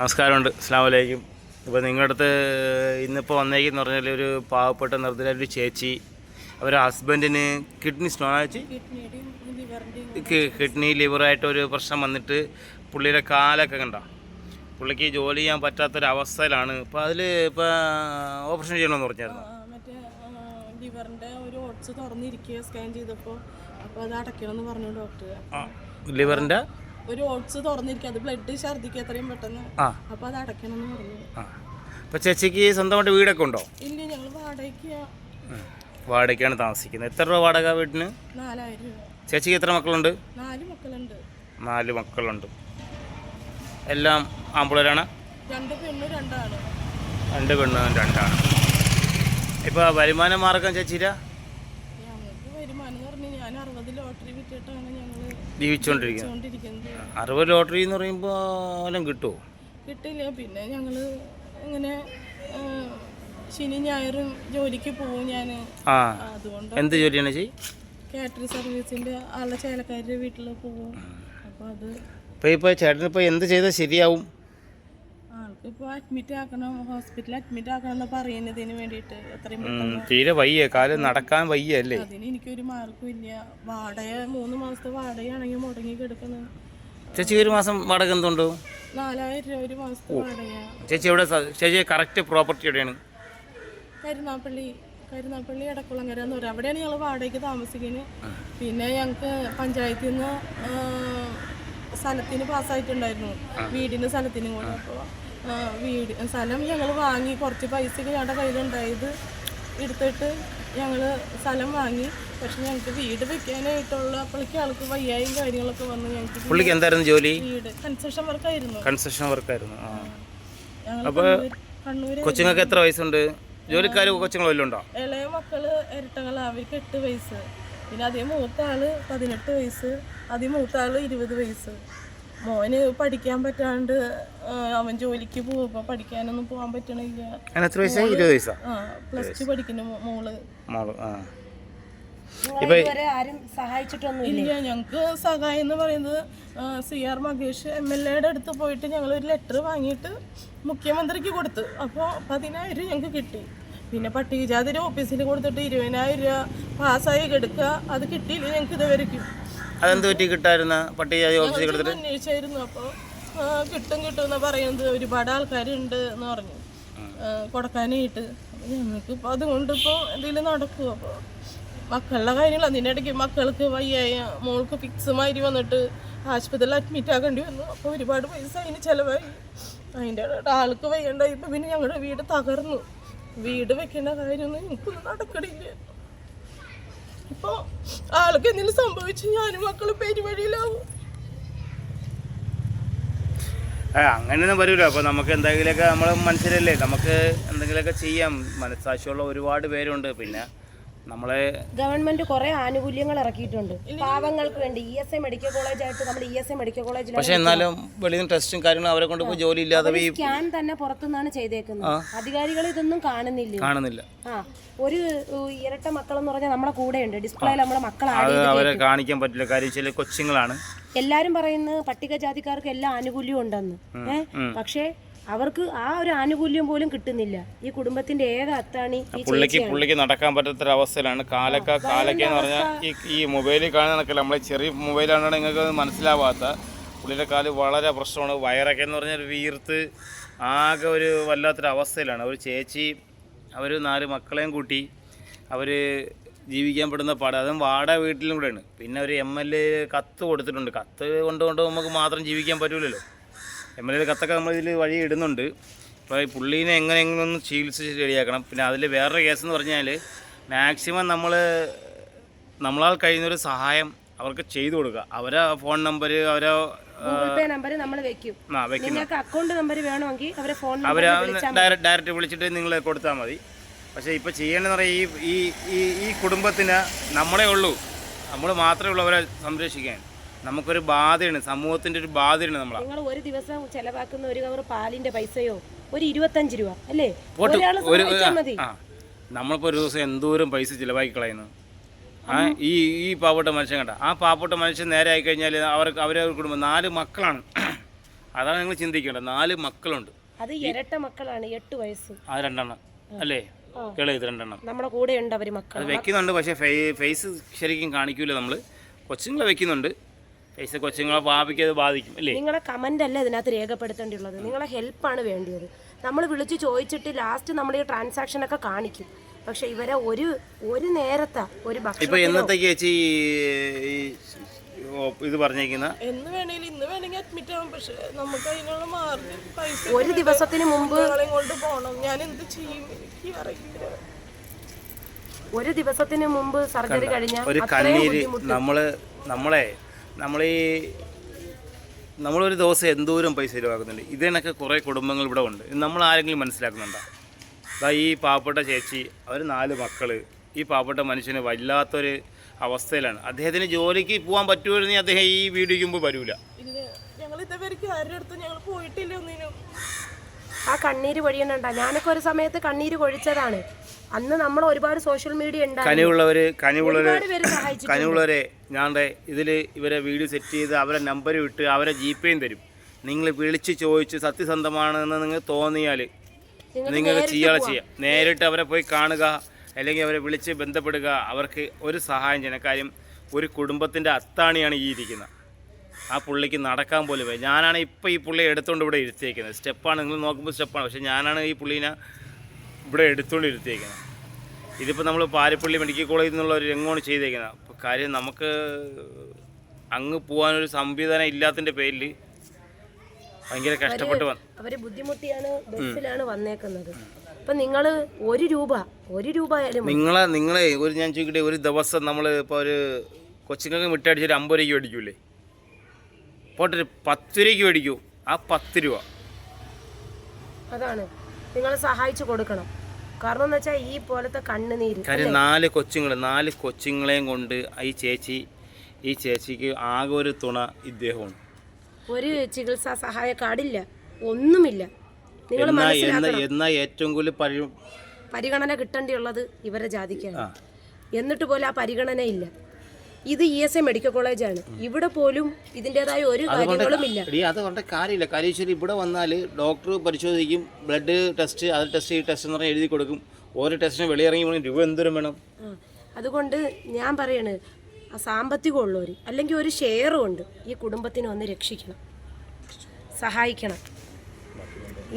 നമസ്കാരമുണ്ട്. അസ്സാം വലൈക്കും ഇപ്പോൾ നിങ്ങളുടെ അടുത്ത് ഇന്നിപ്പോൾ വന്നേക്കെന്ന് പറഞ്ഞാൽ ഒരു പാവപ്പെട്ട നിർദ്ധന ഒരു ചേച്ചി അവരുടെ ഹസ്ബൻഡിന് കിഡ്നി സ്റ്റോൺ ആച്ച് കിഡ്നി ലിവറായിട്ട് ഒരു പ്രശ്നം വന്നിട്ട് പുള്ളിയുടെ കാലൊക്കെ കണ്ട. പുള്ളിക്ക് ജോലി ചെയ്യാൻ പറ്റാത്തൊരവസ്ഥയിലാണ്. ഇപ്പോൾ അതിൽ ഇപ്പോൾ ഓപ്പറേഷൻ ചെയ്യണമെന്ന് പറഞ്ഞായിരുന്നു? ലിവറിന്റെ ഒരു ഓട്സ് തുറന്നിരിക്കുക സ്കാൻ ചെയ്തപ്പോൾ അപ്പോൾ അത് അടയ്ക്കണമെന്ന് പറഞ്ഞു ഡോക്ടർ ലിവറിന്റെ ഒരു ഓട്സ് തുറന്നിരിക്കും. അത് ബ്ലഡ് ഛർദ്ദിക്കുക എത്രയും പെട്ടെന്ന്. ആ. അപ്പോൾ അത് അടയ്ക്കണമെന്ന് പറഞ്ഞു. ആ. ഇപ്പോൾ ചേച്ചിക്ക് സ്വന്തമായിട്ട് വീടൊക്കെ ഉണ്ടോ? ഇല്ല ഞങ്ങൾ വാടകയ്ക്ക്. വാടകയാണ് വാടകയ്ക്കാണ് താമസിക്കുന്നത്. എത്ര രൂപ വാടക വീട്ടിന്? നാലായിരം രൂപ. ചേച്ചിക്ക് എത്ര മക്കളുണ്ട്? നാല് മക്കളുണ്ട്. നാല് മക്കളുണ്ട്. എല്ലാം ആമ്പിളരാണ് രണ്ട് പെണ്ണും രണ്ടാണ്. രണ്ട് പെണ്ണും രണ്ടാണ്. ഇപ്പോൾ വരുമാന മാർഗം ചേച്ചിര ഞാൻ അറുപത് ലോട്ടറി വിറ്റിട്ടാണ് ഞങ്ങൾ ജീവിച്ചുകൊണ്ടിരിക്കുന്നത്. കൊണ്ടിരിക്കുന്നത് അറുപത് ലോട്ടറി എന്ന് പറയുമ്പോൾ എല്ലാം കിട്ടുമോ കിട്ടില്ല. പിന്നെ ഞങ്ങൾ ഇങ്ങനെ ശനി ഞായറും ജോലിക്ക് പോകും ഞാൻ ആ. അതുകൊണ്ട് എന്ത് ജോലിയാണ് ചേച്ചി കാറ്ററിംഗ് സർവീസിന്റെ ആളുടെ ചേലക്കാരുടെ വീട്ടിൽ പോകും അപ്പോൾ അത് ഇപ്പോൾ ഇപ്പോൾ ചേട്ടനിപ്പോൾ എന്ത് ചെയ്താൽ ശരിയാവും? ഇപ്പോൾ അഡ്മിറ്റ് ആക്കണം ഹോസ്പിറ്റലിൽ അഡ്മിറ്റ് ആക്കണം എന്ന് പറയുന്നതിന് വേണ്ടിയിട്ട് എത്രയും ഉം, പെട്ടെന്ന് തീരെ വയ്യ. കാൽ നടക്കാൻ വയ്യ അല്ലേ അതിന് എനിക്കൊരു മാർക്കും ഇല്ല. വാടക മൂന്ന് മാസത്തെ വാടകയാണെങ്കിൽ മുടങ്ങി കിടക്കണം ചേച്ചി ഒരു മാസം വാടക എന്തുണ്ട്? നാലായിരം രൂപ ഒരു മാസത്തെ വാടക ചേച്ചി എവിടെ? സ- ചേച്ചി കറക്റ്റ് പ്രോപ്പർട്ടി എവിടെയാണ്? കരുനാപ്പള്ളി കരുനാപ്പള്ളി എടക്കുളങ്ങര എന്ന് പറയും. അവിടെയാണ് ഞങ്ങൾ വാടകയ്ക്ക് താമസിക്കുന്നത്. പിന്നെ ഞങ്ങൾക്ക് പഞ്ചായത്തിൽ നിന്ന് സ്ഥലത്തിന് പാസ്സായിട്ടുണ്ടായിരുന്നു വീടിന് സ്ഥലത്തിനും കൂടെ അപ്പോൾ വീട് സ്ഥലം ഞങ്ങൾ വാങ്ങി. കുറച്ച് പൈസയൊക്കെ ഞങ്ങളുടെ കയ്യിലുണ്ടായത് എടുത്തിട്ട് ഞങ്ങൾ സ്ഥലം വാങ്ങി. പക്ഷെ ഞങ്ങൾക്ക് വീട് വെക്കാനായിട്ടുള്ള അപ്പോഴേക്ക് ആൾക്ക് വയ്യായും കാര്യങ്ങളൊക്കെ വന്നു ഞങ്ങൾക്ക് പുള്ളിക്ക് എന്തായിരുന്നു ജോലി? വീട് കൺസ്ട്രക്ഷൻ വർക്കായിരുന്നു കൺസ്ട്രക്ഷൻ വർക്കായിരുന്നു അപ്പോൾ കൊച്ചുങ്ങൾക്ക് എത്ര വയസ്സുണ്ട്? ജോലിക്കാർ കൊച്ചുങ്ങൾ വല്ലതും ഉണ്ടോ? ഇളയ മക്കൾ ഇരട്ടകളാണ് അവർക്ക് എട്ട് വയസ്സ്. പിന്നെ അതേ മൂത്ത ആൾ പതിനെട്ട് വയസ്സ്. അതേ മൂത്ത ആൾ ഇരുപത് വയസ്സ്. മോന് പഠിക്കാൻ പറ്റാണ്ട് അവൻ ജോലിക്ക് പോകുമ്പോ പഠിക്കാനൊന്നും പോകാൻ പറ്റണില്ല. അങ്ങനെ എത്ര വയസ്സായി? ഇരുപത് വയസ്സാ? പ്ലസ് ടു പഠിക്കുന്നു മോൾ. മോൾ ആ. സഹായിച്ചിട്ടൊന്നും ഇല്ല ഞങ്ങൾക്ക് സഹായം എന്ന് പറയുന്നത് C R Mahesh M L എയുടെ അടുത്ത് പോയിട്ട് ഞങ്ങൾ ഒരു ലെറ്റർ വാങ്ങിയിട്ട് മുഖ്യമന്ത്രിക്ക് കൊടുത്തു. അപ്പോൾ പതിനായിരം ഞങ്ങൾക്ക് കിട്ടി. പിന്നെ പട്ടികജാതിയുടെ ഓഫീസിൽ കൊടുത്തിട്ട് ഇരുപതിനായിരം രൂപ പാസ്സായി എടുക്കുക അത് കിട്ടിയില്ല ഞങ്ങൾക്ക് ഇതുവരെയ്ക്കും അതെന്ത് പറ്റി കിട്ടായിരുന്ന? പട്ടികജാതി ഓഫീസിൽ കൊടുത്തിട്ട്? അന്വേഷിച്ചായിരുന്നു അപ്പോൾ കിട്ടും കിട്ടും എന്നാ പറയുന്നത്. ഒരുപാട് ആൾക്കാരുണ്ട് എന്ന് പറഞ്ഞു. കൊടുക്കാനായിട്ട്. ഞങ്ങൾക്ക് ഇപ്പോൾ അതുകൊണ്ട് ഇപ്പോൾ എന്തെങ്കിലും നടക്കും. അപ്പോൾ മക്കളുടെ കാര്യങ്ങൾ അതിന്റെ ഇടയ്ക്ക് മക്കൾക്ക് വയ്യായ മോൾക്ക് ഫിക്സ് മാതിരി വന്നിട്ട് ആശുപത്രിയിൽ അഡ്മിറ്റ് ആക്കേണ്ടി വന്നു. അപ്പോൾ ഒരുപാട് പൈസ അതിന് ചിലവായി. അതിന്റെ ആൾക്ക് ആൾക്ക് ഇപ്പം പിന്നെ ഞങ്ങളുടെ വീട് തകർന്നു. വീട് വെക്കേണ്ട കാര്യമൊന്നും ഞങ്ങൾക്കൊന്നും നടക്കണില്ല. ഇപ്പോൾ ആൾക്ക് എന്തെങ്കിലും സംഭവിച്ചു ഞാനും മക്കളും പെരുവഴിയിലാവും. അങ്ങനെയൊന്നും വരില്ല അപ്പോൾ നമുക്ക് എന്തെങ്കിലുമൊക്കെ നമ്മൾ മനസ്സിലല്ലേ? നമുക്ക് എന്തെങ്കിലുമൊക്കെ ചെയ്യാം. മനസ്സാക്ഷിയുള്ള ഒരുപാട് പേരുണ്ട്. പിന്നെ നമ്മളെ ഗവൺമെന്റ് കുറെ ആനുകൂല്യങ്ങൾ ഇറക്കിയിട്ടുണ്ട്. പാവങ്ങൾക്ക് വേണ്ടി E S I medical college ആയിട്ട് നമ്മൾ ഇ എസ് ഐ മെഡിക്കൽ കോളേജിൽ പക്ഷേ എന്നാലും വെളിയിൽ ട്രസ്റ്റും ടെസ്റ്റും കാര്യങ്ങളും അവരെ കൊണ്ട് പോയി ജോലി ഇല്ലാതെ സ്കാൻ തന്നെ പുറത്തുനിന്നാണ് ചെയ്തേക്കുന്നത്. അധികാരികൾ ഇതൊന്നും കാണുന്നില്ല. കാണുന്നില്ല. ആ. ഒരു ഇരട്ട ഇരട്ട മക്കളെന്ന് പറഞ്ഞാൽ നമ്മുടെ കൂടെയുണ്ട്. ഡിസ്പ്ലേയിൽ നമ്മളെ മക്കളാണ് അവരെ കാണിക്കാൻ പറ്റില്ല. കാര്യം ചില കൊച്ചുങ്ങളാണ്. എല്ലാരും പറയുന്നത് പട്ടികജാതിക്കാർക്ക് എല്ലാ ആനുകൂല്യവും ഉണ്ടെന്ന്. ഏഹ് പക്ഷേ അവർക്ക് ആ ഒരു ആനുകൂല്യം പോലും കിട്ടുന്നില്ല. ഈ കുടുംബത്തിന്റെ ഏക അത്താണി പുള്ളിക്ക് പുള്ളിക്ക് നടക്കാൻ പറ്റാത്തൊരവസ്ഥയിലാണ്. കാലക്ക കാലക്ക എന്ന് പറഞ്ഞാൽ ഈ ഈ മൊബൈലിൽ കാണാൻ നമ്മളെ ചെറിയ മൊബൈലാണ് നിങ്ങൾക്ക് മനസ്സിലാവാത്ത പുള്ളിയുടെ കാൽ വളരെ പ്രശ്നമാണ്. വയറൊക്കെ എന്ന് പറഞ്ഞാൽ വീർത്ത് ആകെ ഒരു വല്ലാത്തൊരു അവസ്ഥയിലാണ് ഒരു ചേച്ചി അവർ നാല് മക്കളെയും കൂട്ടി അവർ ജീവിക്കാൻ പെടുന്ന പാട. അതും വാടക വീട്ടിലും കൂടെയാണ്. പിന്നെ ഒരു എം എൽ എ കത്ത് കൊടുത്തിട്ടുണ്ട്. കത്ത് കൊണ്ട് കൊണ്ട് നമുക്ക് മാത്രം ജീവിക്കാൻ പറ്റൂലല്ലോ. എം എൽ എ കത്തൊക്കെ നമ്മളിതിൽ വഴി ഇടുന്നുണ്ട്. അപ്പോൾ ഈ പുള്ളീനെ എങ്ങനെയെങ്കിലും ഒന്ന് ചികിത്സിച്ച് റെഡിയാക്കണം. പിന്നെ അതിൽ വേറൊരു കേസ് എന്ന് പറഞ്ഞാൽ മാക്സിമം നമ്മൾ നമ്മളാൽ കഴിയുന്നൊരു സഹായം അവർക്ക് ചെയ്തു കൊടുക്കുക. അവരെ ഫോൺ നമ്പർ അവരെ നമ്പർ നമ്മൾ വെക്കും. നിങ്ങൾക്ക് അക്കൗണ്ട് നമ്പർ വേണമെങ്കിൽ അവരെ ഫോൺ അവരെ ഡയറക്റ്റ് വിളിച്ചിട്ട് നിങ്ങൾ കൊടുത്താൽ മതി. പക്ഷേ ഇപ്പോൾ ചെയ്യേണ്ടതെന്ന് പറയുക ഈ ഈ ഈ കുടുംബത്തിന് നമ്മളേ ഉള്ളൂ. നമ്മൾ മാത്രമേ ഉള്ളൂ അവരെ സംരക്ഷിക്കാൻ. നമുക്കൊരു ബാധയാണ് സമൂഹത്തിന്റെ ഒരു ബാധയാണ് നമ്മളെ. നിങ്ങൾ ഒരു ദിവസം ചെലവാക്കുന്ന ഒരു കവർ പാലിന്റെ പൈസയോ? ഒരു ഇരുപത്തഞ്ച് രൂപ അല്ലേ? ഒരു സഹായിച്ചാൽ മതി. ആ. നമ്മളിപ്പോൾ ഒരു ദിവസം എന്തോരം പൈസ ചിലവാക്കി കളയുന്നു ആ ഈ ഈ പാവപ്പെട്ട മനുഷ്യൻ കണ്ട ആ പാവപ്പെട്ട മനുഷ്യൻ നേരെ ആയി കഴിഞ്ഞാൽ അവർക്ക് അവരെ കുടുംബം നാല് മക്കളാണ്. അതാണ് നിങ്ങൾ ചിന്തിക്കേണ്ടത്. നാല് മക്കളുണ്ട്. അത് ഇരട്ട മക്കളാണ് എട്ട് വയസ്സ്. ആ രണ്ടെണ്ണം അല്ലേ? ഇളയത് രണ്ടെണ്ണം. നമ്മുടെ കൂടെ ഉണ്ട് അവർ മക്കൾ അത് വെക്കുന്നുണ്ട് പക്ഷേ ഫേസ് ശരിക്കും കാണിക്കൂല നമ്മൾ കൊച്ചുങ്ങളെ വെക്കുന്നുണ്ട്. കൊച്ചുങ്ങളെ ഭാവിക്ക് അത് ബാധിക്കും അല്ലേ? നിങ്ങളെ കമന്റ് അല്ല ഇതിനകത്ത് രേഖപ്പെടുത്തേണ്ടിയുള്ളത്? നിങ്ങളെ ഹെൽപ്പാണ് വേണ്ടിയത്. നമ്മൾ വിളിച്ച് ചോദിച്ചിട്ട് ലാസ്റ്റ് നമ്മൾ ഈ ട്രാൻസാക്ഷൻ ഒക്കെ കാണിക്കും. പക്ഷെ ഇവരെ ഒരു ഒരു നേരത്തെ ഒരു ഇപ്പൊ എന്നത്തേക്ക് ചേച്ചി ഈ ഇത് പറഞ്ഞേക്കുന്ന? എന്ന് വേണേലും ഇന്ന് വേണമെങ്കിൽ അഡ്മിറ്റ് ആവാം. പക്ഷെ നമുക്ക് അതിനുള്ള മാർഗം പൈസ ഒരു ദിവസത്തിന് മുമ്പ് കൊണ്ട് പോകണം ഞാൻ എന്ത് ചെയ്യും? എനിക്ക് അറിയില്ല. ഒരു ദിവസത്തിന് മുമ്പ് സർജറി കഴിഞ്ഞാൽ ഒരു കണ്ണീര് നമ്മൾ നമ്മളെ നമ്മളീ നമ്മളൊരു ദിവസം എന്തോരം പൈസ ചിലവാക്കുന്നുണ്ട്. ഇതിനൊക്കെ കുറേ കുടുംബങ്ങൾ ഇവിടെ ഉണ്ട്. നമ്മൾ ആരെങ്കിലും മനസ്സിലാക്കുന്നുണ്ടോ? അതാ ഈ പാവപ്പെട്ട ചേച്ചി അവർ നാല് മക്കൾ ഈ പാവപ്പെട്ട മനുഷ്യന് വല്ലാത്തൊരു അവസ്ഥയിലാണ്. അദ്ദേഹത്തിന് ജോലിക്ക് പോകാൻ പറ്റുമായിരുന്നെങ്കിൽ അദ്ദേഹം ഈ വീഡിയോയ്ക്ക് മുമ്പ് വരൂല. ഞങ്ങൾ ഇതുവരെയ്ക്ക് ആരുടെ അടുത്തും ഞങ്ങൾ പോയിട്ടില്ല ഒന്നിനും. ആ കണ്ണീര് പൊഴിയണണ്ട ഞാനൊക്കെ ഒരു സമയത്ത് കണ്ണീര് കൊഴിച്ചതാണ് അന്ന് നമ്മൾ ഒരുപാട് സോഷ്യൽ മീഡിയ കനിവുള്ളവര് കനിവുള്ളവര് കനിവുള്ളവരെ ഞാന്റെ ഇതിൽ ഇവരെ വീഡിയോ സെറ്റ് ചെയ്ത് അവരെ നമ്പർ ഇട്ട് അവരെ ജിപേയും തരും. നിങ്ങൾ വിളിച്ച് ചോദിച്ച് സത്യസന്ധമാണെന്ന് നിങ്ങൾ തോന്നിയാൽ നിങ്ങൾക്ക് ചെയ്യാതെ ചെയ്യാം. നേരിട്ട് അവരെ പോയി കാണുക അല്ലെങ്കിൽ അവരെ വിളിച്ച് ബന്ധപ്പെടുക അവർക്ക് ഒരു സഹായം ചെയ്യണം. കാര്യം ഒരു കുടുംബത്തിന്റെ അത്താണിയാണ് ഈ ഇരിക്കുന്നത് ആ പുള്ളിക്ക് നടക്കാൻ പോലും ഞാനാണ് ഇപ്പോൾ ഈ പുള്ളിയെ എടുത്തുകൊണ്ട് ഇവിടെ ഇരുത്തിയേക്കുന്നത് സ്റ്റെപ്പാണ് നിങ്ങൾ നോക്കുമ്പോൾ സ്റ്റെപ്പാണ് പക്ഷേ ഞാനാണ് ഈ പുള്ളീനെ ഇവിടെ എടുത്തുകൊണ്ടിരുത്തിയേക്കുന്നത്. ഇതിപ്പോൾ നമ്മൾ പാരിപ്പള്ളി മെഡിക്കൽ കോളേജിൽ നിന്നുള്ള ഒരു രംഗമാണ് ചെയ്തേക്കുന്നത്. അപ്പോൾ കാര്യം നമുക്ക് അങ്ങ് പോകാനൊരു സംവിധാനം ഇല്ലാത്തതിന്റെ പേരിൽ ഭയങ്കര കഷ്ടപ്പെട്ട് വന്നു. അവർ ബുദ്ധിമുട്ടിയാണ് ബസ്സിലാണ് വന്നേക്കുന്നത്. അപ്പം നിങ്ങൾ ഒരു രൂപ ഒരു രൂപ നിങ്ങളെ നിങ്ങളെ ഒരു ഞാൻ ചോദിക്കട്ടെ ഒരു ദിവസം നമ്മൾ ഇപ്പോൾ ഒരു കൊച്ചുങ്ങൾക്ക് മിട്ടടിച്ചൊരു അമ്പത് രൂപയ്ക്ക് മേടിക്കൂലേ? പോട്ടെ ഒരു പത്ത് രൂപയ്ക്ക് മേടിക്കൂ. ആ പത്ത് രൂപ. അതാണ്. നിങ്ങൾ സഹായിച്ചു കൊടുക്കണം. കാരണം എന്ന് വെച്ചാൽ ഈ പോലത്തെ കണ്ണുനീര് കാര്യം നാല് കൊച്ചുങ്ങൾ നാല് കൊച്ചുങ്ങളെയും കൊണ്ട് ഈ ചേച്ചി ഈ ചേച്ചിക്ക് ആകെ ഒരു തുണ ഇദ്ദേഹമാണ്. ഒരു ചികിത്സാ സഹായ കാർഡില്ല ഒന്നുമില്ല. നിങ്ങൾ എന്നാ ഏറ്റവും കൂടുതൽ പരി പരിഗണന കിട്ടേണ്ടിയുള്ളത് ഇവരെ ജാതിക്കാണ്. എന്നിട്ട് പോലും ആ പരിഗണന ഇല്ല ഇത് ഇ എസ് എ മെഡിക്കൽ കോളേജാണ് ഇവിടെ പോലും ഇതിന്റെതായ ഒരു കാര്യങ്ങളും ഇല്ല. അത് കാര്യമില്ല. കാര്യം ഇവിടെ വന്നാൽ ഡോക്ടർ പരിശോധിക്കും ബ്ലഡ് ടെസ്റ്റ് അത് ടെസ്റ്റ് ഈ ടെസ്റ്റ് എന്ന് പറഞ്ഞാൽ എഴുതി കൊടുക്കും. ഓരോ ടെസ്റ്റിന് വെളിയിറങ്ങി പോകണം രൂപ എന്തോരം വേണം? അതുകൊണ്ട് ഞാൻ പറയണ് സാമ്പത്തികമുള്ളവർ അല്ലെങ്കിൽ ഒരു ഷെയറും ഉണ്ട് ഈ കുടുംബത്തിനെ ഒന്ന് രക്ഷിക്കണം. സഹായിക്കണം.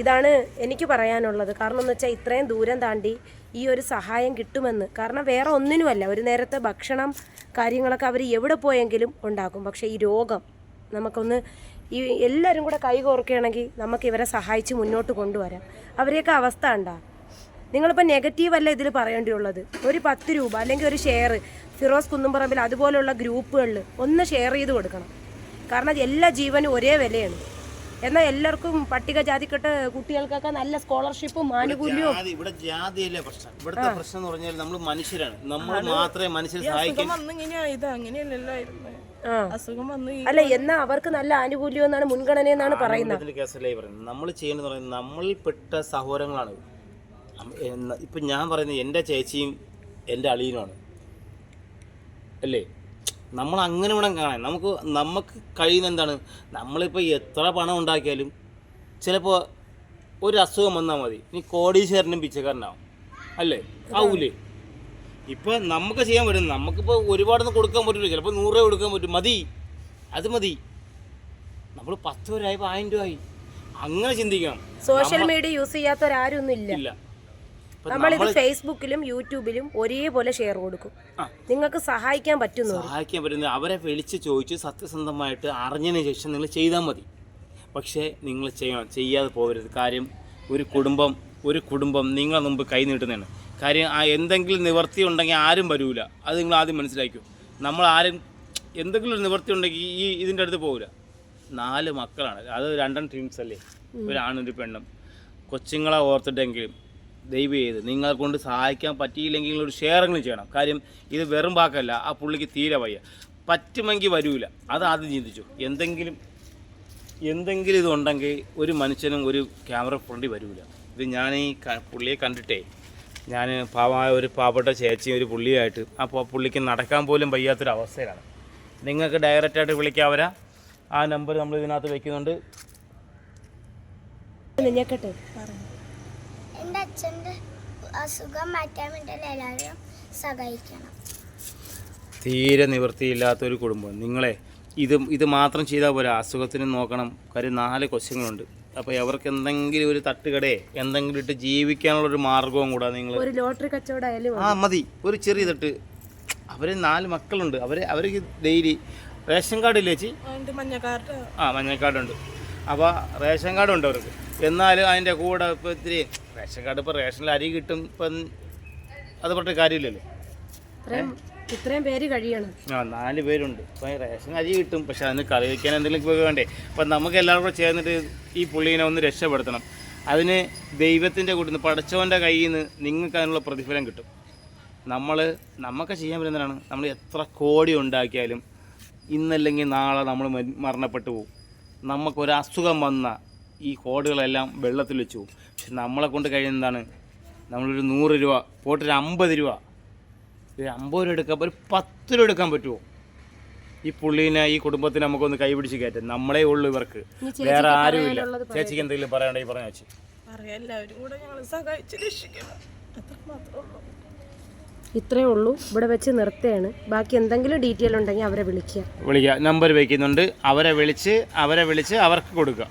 ഇതാണ് എനിക്ക് പറയാനുള്ളത്. കാരണം എന്ന് വെച്ചാൽ ഇത്രയും ദൂരം താണ്ടി ഈ ഒരു സഹായം കിട്ടുമെന്ന്. കാരണം വേറെ ഒന്നിനുമല്ല. ഒരു നേരത്തെ ഭക്ഷണം കാര്യങ്ങളൊക്കെ അവർ എവിടെ പോയെങ്കിലും ഉണ്ടാക്കും. പക്ഷേ ഈ രോഗം നമുക്കൊന്ന് ഈ എല്ലാവരും കൂടെ കൈ കോർക്കുകയാണെങ്കിൽ നമുക്ക് ഇവരെ സഹായിച്ച് മുന്നോട്ട് കൊണ്ടുവരാം. അവരെയൊക്കെ അവസ്ഥ ഉണ്ടാ നിങ്ങളിപ്പോൾ നെഗറ്റീവ് അല്ല ഇതിൽ പറയേണ്ടിയുള്ളത്? ഒരു പത്ത് രൂപ അല്ലെങ്കിൽ ഒരു ഷെയർ ഫിറോസ് കുന്നുംപറമ്പിൽ അതുപോലുള്ള ഗ്രൂപ്പുകളിൽ ഒന്ന് ഷെയർ ചെയ്ത് കൊടുക്കണം. കാരണം എല്ലാ ജീവനും ഒരേ വിലയാണ്. എന്നാൽ എല്ലാവർക്കും പട്ടികജാതിക്കെട്ട് കുട്ടികൾക്കൊക്കെ നല്ല സ്കോളർഷിപ്പും ആനുകൂല്യവും. ജാതി ഇവിടെ ജാതിയല്ലേ പ്രശ്നം. ഇവിടുത്തെ പ്രശ്നം എന്ന് പറഞ്ഞാൽ നമ്മൾ മനുഷ്യരാണ്. നമ്മൾ മാത്രമേ മനുഷ്യരെ സഹായിക്കാൻ അസുഖം വന്ന് ഇങ്ങനെ ആയത് അങ്ങനെയല്ലല്ലോ ആയിരുന്നു. ആ. അസുഖം വന്ന് ഈ അല്ല എന്നാൽ അവർക്ക് നല്ല ആനുകൂല്യം എന്നാണ് മുൻഗണന എന്നാണ് പറയുന്നത്. ഇതിന്റെ കേസല്ലേ ഈ പറയുന്നത്. നമ്മൾ ചെയ്യുന്നത് പറയുന്നത് നമ്മളിൽപ്പെട്ട സഹോദരങ്ങളാണ്. അം- എന്ന- ഇപ്പം ഞാൻ പറയുന്നത് എന്റെ ചേച്ചിയും എന്റെ അളിയനുമാണ്. അല്ലേ? നമ്മൾ അങ്ങനെ വേണം കാണാൻ. നമുക്ക് നമുക്ക് കഴിയുന്ന എന്താണ്? നമ്മളിപ്പോൾ എത്ര പണം ഉണ്ടാക്കിയാലും ചിലപ്പോൾ ഒരു അസുഖം വന്നാൽ മതി. ഇനി കോടീശ്വരനും പിച്ചക്കാരനാവും. അല്ലേ? ആവൂലേ? ഇപ്പം നമുക്ക് ചെയ്യാൻ പറ്റും. നമുക്കിപ്പോൾ ഒരുപാടൊന്നും കൊടുക്കാൻ പറ്റില്ല ചിലപ്പോൾ നൂറ് രൂപ കൊടുക്കാൻ പറ്റും. മതി. അത് മതി. നമ്മൾ പത്ത് രൂപ ആയപ്പോൾ ആയിരം രൂപ ആയി. അങ്ങനെ ചിന്തിക്കണം. സോഷ്യൽ മീഡിയ യൂസ് ചെയ്യാത്തവരാരൊന്നും ഇല്ല. നമ്മളിത് ഫേസ്ബുക്കിലും യൂട്യൂബിലും ഒരേപോലെ ഷെയർ കൊടുക്കും. നിങ്ങൾക്ക് സഹായിക്കാൻ പറ്റുന്നു സഹായിക്കാൻ പറ്റുന്നത് അവരെ വിളിച്ച് ചോദിച്ച് സത്യസന്ധമായിട്ട് അറിഞ്ഞതിന് ശേഷം നിങ്ങൾ ചെയ്താൽ മതി. പക്ഷേ നിങ്ങൾ ചെയ്യണം ചെയ്യാതെ പോകരുത്. കാര്യം ഒരു കുടുംബം ഒരു കുടുംബം നിങ്ങളെ മുമ്പ് കൈ നീട്ടുന്നതാണ്. കാര്യം ആ എന്തെങ്കിലും നിവർത്തി ഉണ്ടെങ്കിൽ ആരും വരൂല. അത് നിങ്ങൾ ആദ്യം മനസ്സിലാക്കൂ നമ്മൾ ആരും എന്തെങ്കിലും ഒരു നിവർത്തി ഉണ്ടെങ്കിൽ ഈ ഇതിന്റെ അടുത്ത് പോകില്ല നാല് മക്കളാണ്. അത് രണ്ടും ടീംസ് അല്ലേ? ഒരാണും ഒരു പെണ്ണും. കൊച്ചുങ്ങളെ ഓർത്തിട്ടെങ്കിലും ദയവ് ചെയ്ത്. നിങ്ങളെ കൊണ്ട് സഹായിക്കാൻ പറ്റിയില്ലെങ്കിൽ ഒരു ഷെയറെങ്കിലും ചെയ്യണം. കാര്യം ഇത് വെറും വാക്കല്ല. ആ പുള്ളിക്ക് തീരെ വയ്യ. പറ്റുമെങ്കിൽ വരൂല. അത് ആദ്യം ചിന്തിച്ചു. എന്തെങ്കിലും എന്തെങ്കിലും ഇതുണ്ടെങ്കിൽ ഒരു മനുഷ്യനും ഒരു ക്യാമറ ഫ്രണ്ടിൽ വരൂല. ഇത് ഞാൻ ഈ പുള്ളിയെ കണ്ടിട്ടേ ഞാൻ പാവമായ ഒരു പാവപ്പെട്ട ചേച്ചി ഒരു പുള്ളിയായിട്ട് അപ്പോൾ പുള്ളിക്ക് നടക്കാൻ പോലും വയ്യാത്തൊരു അവസ്ഥയിലാണ്. നിങ്ങൾക്ക് ഡയറക്റ്റായിട്ട് വിളിക്കാവരാ ആ നമ്പർ നമ്മൾ ഇതിനകത്ത് വയ്ക്കുന്നുണ്ട് ഞെക്കട്ടെ എന്റെ അച്ഛന്റെ അസുഖം മാറ്റാൻ വേണ്ടി എല്ലാവരും സഹായിക്കണം. തീരെ നിവൃത്തിയില്ലാത്തൊരു കുടുംബം. നിങ്ങളെ ഇത് ഇത് മാത്രം ചെയ്താൽ പോരാ. അസുഖത്തിന് നോക്കണം. കാര്യം നാല് കൊച്ചുങ്ങളുണ്ട്. അപ്പോൾ അവർക്ക് എന്തെങ്കിലും ഒരു തട്ടുകടയെ എന്തെങ്കിലും ഇട്ട് ജീവിക്കാനുള്ള ഒരു മാർഗവും കൂടാ നിങ്ങൾ ഒരു ലോട്ടറി കച്ചവടം ആ മതി. ഒരു ചെറിയ തട്ട്. അവർ നാല് മക്കളുണ്ട്. അവർ അവർക്ക് ഡെയിലി റേഷൻ കാർഡ് ഇല്ലേ ചേച്ചി? ആ മഞ്ഞ ആ മഞ്ഞക്കാർഡുണ്ട്. അപ്പോൾ റേഷൻ കാർഡുണ്ട് അവർക്ക്. എന്നാലും അതിന്റെ കൂടെ ഇപ്പോൾ ഇത്തിരി റേഷൻ കാർഡ് ഇപ്പോൾ റേഷനിൽ അരി കിട്ടും ഇപ്പം അത് പറഞ്ഞ കാര്യമില്ലല്ലോ. ഇത്രയും പേര് കഴിയണം. ആ നാല് പേരുണ്ട്. ഇപ്പം റേഷൻ അരി കിട്ടും പക്ഷെ അതിന് കറി വയ്ക്കാൻ എന്തെങ്കിലും വേണ്ടേ? അപ്പം നമുക്ക് എല്ലാവരും കൂടെ ചേർന്നിട്ട് ഈ പുള്ളീനെ ഒന്ന് രക്ഷപ്പെടുത്തണം. അതിന് ദൈവത്തിന്റെ കൂട്ടിൽ നിന്ന് പടച്ചവന്റെ കയ്യിൽ നിന്ന് നിങ്ങൾക്ക് അതിനുള്ള പ്രതിഫലം കിട്ടും. നമ്മൾ നമുക്ക് ചെയ്യാൻ പറ്റുന്നതാണ് നമ്മൾ എത്ര കോടി ഉണ്ടാക്കിയാലും ഇന്നല്ലെങ്കിൽ നാളെ നമ്മൾ മരണപ്പെട്ടു പോകും നമുക്കൊരസുഖം വന്ന ഈ കോടുകളെല്ലാം വെള്ളത്തിൽ വെച്ചു. പോകും പക്ഷെ നമ്മളെ കൊണ്ട് കഴിയുന്നതാണ് നമ്മളൊരു നൂറ് രൂപ പോട്ടൊരു അമ്പത് രൂപ. ഒരു അമ്പത് രൂപ എടുക്കാൻ ഒരു പത്ത് രൂപ എടുക്കാൻ പറ്റുമോ? ഈ പുള്ളീനെ ഈ കുടുംബത്തിന് നമുക്കൊന്ന് കൈപിടിച്ച് കയറ്റാം നമ്മളേ ഉള്ളൂ ഇവർക്ക്. വേറെ ആരുമില്ല. ചേച്ചിക്ക് എന്തെങ്കിലും പറയാണ്ടെങ്കിൽ പറഞ്ഞ ചേച്ചി. മാത്രമേ ഉള്ളൂ. ഇത്രേ ഉള്ളൂ. ഇവിടെ വെച്ച് നിർത്തുകയാണ്. ബാക്കി എന്തെങ്കിലും ഡീറ്റെയിൽ ഉണ്ടെങ്കിൽ അവരെ വിളിക്കുക. വിളിക്കുക. നമ്പർ വയ്ക്കുന്നുണ്ട് അവരെ വിളിച്ച് അവരെ വിളിച്ച് അവർക്ക് കൊടുക്കുക.